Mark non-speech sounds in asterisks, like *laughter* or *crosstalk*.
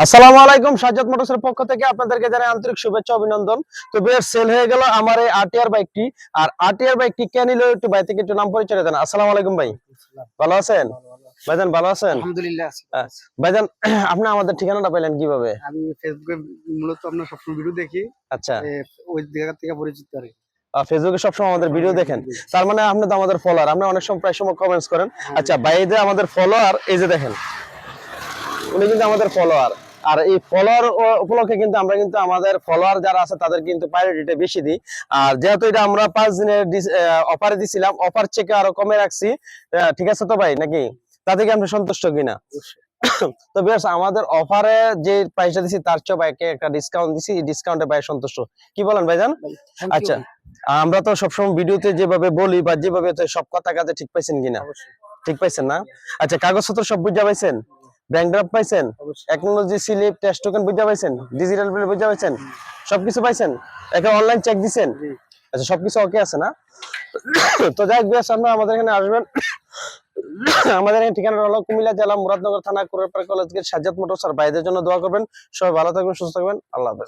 আসসালামু আলাইকুম সাজ্জাদ মোটরসের পক্ষ থেকে আপনাদেরকে জানাই আন্তরিক শুভেচ্ছা অভিনন্দন। তো বেশ সেল হয়ে গেল আমার এই আরটিআর বাইকটি আর আরটিআর বাইকটি কে নিল একটু ভাই থেকে একটু নাম পরিচয় দেন। আসসালামু আলাইকুম ভাই। ভালো আছেন? ভাইজান ভালো আছেন? আলহামদুলিল্লাহ ভাইজান *clears throat* আপনি আমাদের ঠিকানাটা পেলেন কীভাবে? আমি ফেসবুকে মূলত আপনার সবসময় ভিডিও দেখি। আচ্ছা। ওই জায়গা থেকে পরিচিত আর ফেসবুকে সবসময় আমাদের ভিডিও দেখেন। তার মানে আপনি তো আমাদের ফলোয়ার আপনি অনেক সময় প্রায় সময় কমেন্টস করেন। আচ্ছা ভাই যে আমাদের ফলোয়ার এই যে দেখেন। উনি কিন্তু আমাদের ফলোয়ার আর এই ফলোয়ার উপলক্ষে কিন্তু আমরা কিন্তু আমাদের ফলোয়ার যারা আছে তাদের কিন্তু প্রায়োরিটিটা বেশি দিই। আর যেহেতু এটা আমরা পাঁচ দিনের অফারে দিছিলাম অফার চেকে আরও কমে রাখছি। ঠিক আছে তো ভাই নাকি? তাতে কি আমরা সন্তুষ্ট কিনা? তো বেশ আমাদের অফারে যে প্রাইসটা দিছি তার চেয়ে বাইকে একটা ডিসকাউন্ট দিছি ডিসকাউন্টে ভাই সন্তুষ্ট। কি বলেন ভাইজান? আচ্ছা আমরা তো সবসময় ভিডিওতে যেভাবে বলি বা যেভাবে সব কথা কাজে ঠিক পাইছেন কিনা? ঠিক পাইছেন না? আচ্ছা কাগজপত্র সব বুঝা পাইছেন? ব্যাংক ড্রাফট পাইছেন? টেকনোলজি স্লিপ টেস্ট টোকেন বুঝা পাইছেন? ডিজিটাল বিল বুঝা পাইছেন? সবকিছু পাইছেন? একটা অনলাইন চেক দিছেন? আচ্ছা সবকিছু ওকে আছে না? তো যাই হোক বেশ আপনারা আমাদের এখানে আসবেন। আমাদের এখানে ঠিকানা হলো কুমিল্লা জেলা মুরাদনগর থানা Kurepara college gate Sajjad Motors. বাইদের ভাইদের জন্য দোয়া করবেন। সবাই ভালো থাকবেন সুস্থ থাকবেন। আল্লাহ হাফেজ।